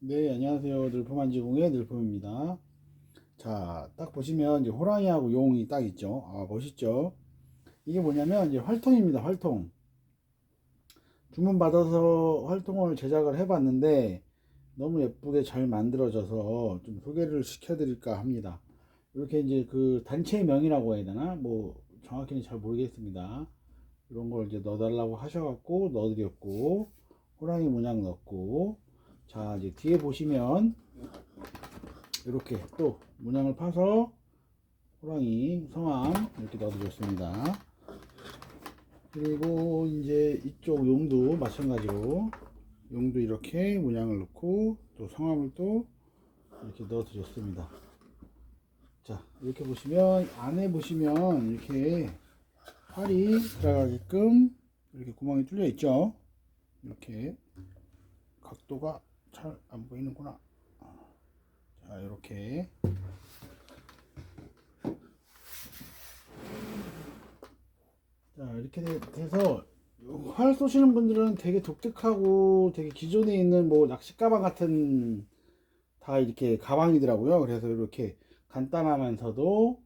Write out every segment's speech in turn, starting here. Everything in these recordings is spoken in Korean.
네, 안녕하세요. 늘품한지공의 늘품입니다. 자, 딱 보시면 이제 호랑이하고 용이 딱 있죠. 아, 멋있죠? 이게 뭐냐면 이제 활통입니다. 활통. 주문 받아서 활통을 제작을 해 봤는데 너무 예쁘게 잘 만들어져서 좀 소개를 시켜 드릴까 합니다. 이렇게 이제 그 단체명이라고 해야 되나? 뭐 정확히는 잘 모르겠습니다. 이런 걸 이제 넣어 달라고 하셔 갖고 넣어 드렸고 호랑이 문양 넣고 자 이제 뒤에 보시면 이렇게 또 문양을 파서 호랑이 성함 이렇게 넣어드렸습니다. 그리고 이제 이쪽 용도 마찬가지로 용도 이렇게 문양을 넣고 또 성함을 또 이렇게 넣어 드렸습니다. 자 이렇게 보시면 안에 보시면 이렇게 활이 들어가게끔 이렇게 구멍이 뚫려 있죠. 이렇게 각도가 잘 안 보이는구나. 자, 이렇게. 자, 이렇게 돼- 돼서 활 쏘시는 분들은 되게 독특하고 되게 기존에 있는 뭐 낚시 가방 같은 다 이렇게 가방이더라고요. 그래서 이렇게 간단하면서도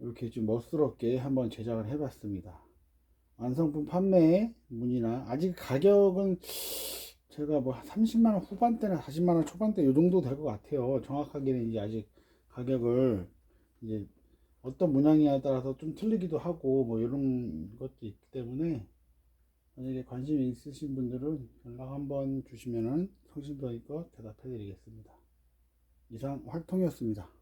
이렇게 좀 멋스럽게 한번 제작을 해봤습니다. 완성품 판매 문의나 아직 가격은 제가 뭐 30만 원 후반대나 40만 원 초반대 요 정도 될 것 같아요. 정확하게는 이제 아직 가격을 이제 어떤 문양이냐에 따라서 좀 틀리기도 하고 뭐 이런 것도 있기 때문에 만약에 관심이 있으신 분들은 연락 한번 주시면은 성심성의껏 대답해 드리겠습니다. 이상 활통이었습니다.